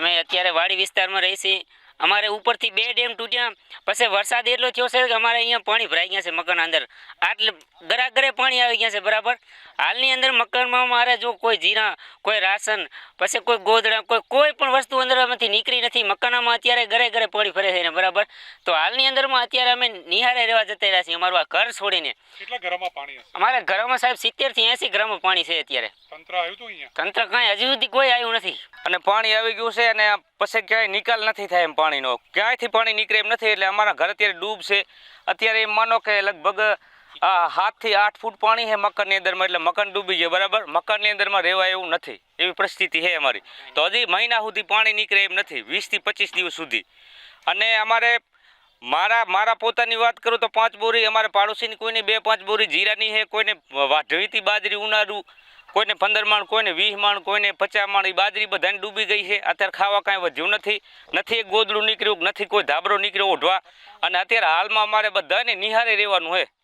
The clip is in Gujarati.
અમે અત્યારે વાડી વિસ્તારમાં રહીશી. અમારે ઉપરથી બે ડેમ તૂટ્યા. પછી વરસાદ એટલો થયો છે કે અમારે અહીંયા પાણી ભરાઈ ગયા છે મકાન અંદર. આટલે ગરાગરે પાણી આવી ગયા છે, બરાબર? હાલની અંદર મકાનમાં મારે જો કોઈ જીરા, કોઈ રાશન, પછી કોઈ ગોદડા કોઈ કોઈ અંદરમાંથી નીકળી નથી મકાનમાં અત્યારે ઘરે ઘરે પાણી ફરે છે ને બરાબર? તો હાલની અંદરમાં અત્યારે અમે નિહારે રહેવા જતા રહ્યા છીએ અમારું આ ઘર છોડીને. કેટલા ઘરમાં પાણી અમારા ઘરમાં સાહેબ સિત્તેરથી એસી ઘરમાં પાણી છે અત્યારે. તંત્ર આવ્યું હતું અહીંયા? તંત્ર કાંઈ હજુ સુધી કોઈ આવ્યું નથી. અને પાણી આવી ગયું છે અને પછી ક્યાંય નિકાલ નથી થાય એમ પાણીનો. ક્યાંયથી પાણી નીકળે એમ નથી એટલે અમારા ઘર અત્યારે ડૂબ છે. અત્યારે એમ માનો કે લગભગ સાતથી આઠ ફૂટ પાણી છે મકાનની અંદરમાં, એટલે મકાન ડૂબી જાય, બરાબર? મકાનની અંદરમાં રહેવાય એવું નથી. એવી પરિસ્થિતિ છે અમારી. તો હજી મહિના સુધી પાણી નીકળે એમ નથી વીસથી પચીસ દિવસ સુધી. અને અમારે મારા મારા પોતાની વાત કરું તો પાંચ બોરી અમારે પાડોશીની, કોઈને બે પાંચ બોરી જીરાની છે, કોઈને વાઢવીતી બાજરી ઉનાળું, કોઈને પંદર માણ કોઈને વીસ માણ કોઈને પચાસ માણ એ બાજરી બધાને ડૂબી ગઈ છે. અત્યારે ખાવા કાંઈ વધ્યું નથી. નથી એક ગોદડું નીકળ્યું, નથી કોઈ ધાબરો નીકળ્યો ઓઢવા. અને અત્યારે હાલમાં અમારે બધાને નિહારે રહેવાનું છે.